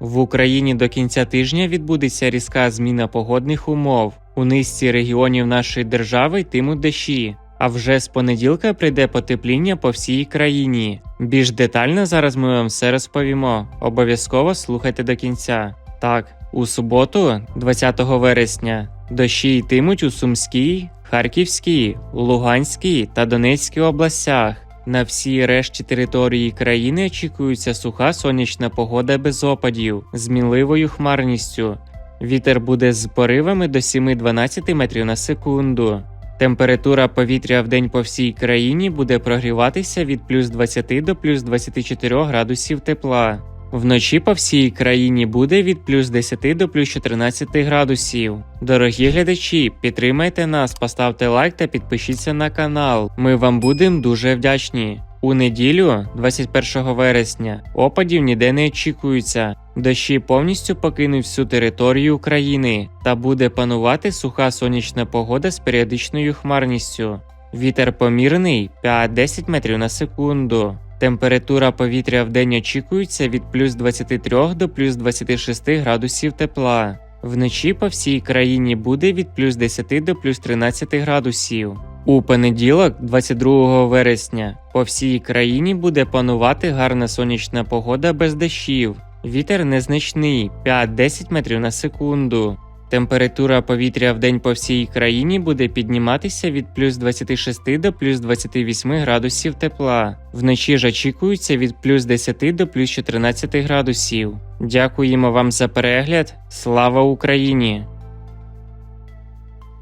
В Україні до кінця тижня відбудеться різка зміна погодних умов. У низці регіонів нашої держави йтимуть дощі. А вже з понеділка прийде потепління по всій країні. Більш детально зараз ми вам все розповімо. Обов'язково слухайте до кінця. Так, у суботу, 20 вересня, дощі йтимуть у Сумській, Харківській, Луганській та Донецькій областях. На всій решті території країни очікується суха сонячна погода без опадів з мінливою хмарністю. Вітер буде з поривами до 7-12 метрів на секунду. Температура повітря в день по всій країні буде прогріватися від плюс 20 до плюс 24 градусів тепла. Вночі по всій країні буде від плюс 10 до плюс 14 градусів. Дорогі глядачі, підтримайте нас, поставте лайк та підпишіться на канал. Ми вам будемо дуже вдячні. У неділю, 21 вересня, опадів ніде не очікується. Дощі повністю покинуть всю територію України та буде панувати суха сонячна погода з періодичною хмарністю. Вітер помірний 5-10 метрів на секунду. Температура повітря в день очікується від плюс 23 до плюс 26 градусів тепла. Вночі по всій країні буде від плюс 10 до плюс 13 градусів. У понеділок, 22 вересня, по всій країні буде панувати гарна сонячна погода без дощів. Вітер незначний 5-10 метрів на секунду. Температура повітря в день по всій країні буде підніматися від плюс 26 до плюс 28 градусів тепла. Вночі ж очікується від плюс 10 до плюс 14 градусів. Дякуємо вам за перегляд. Слава Україні!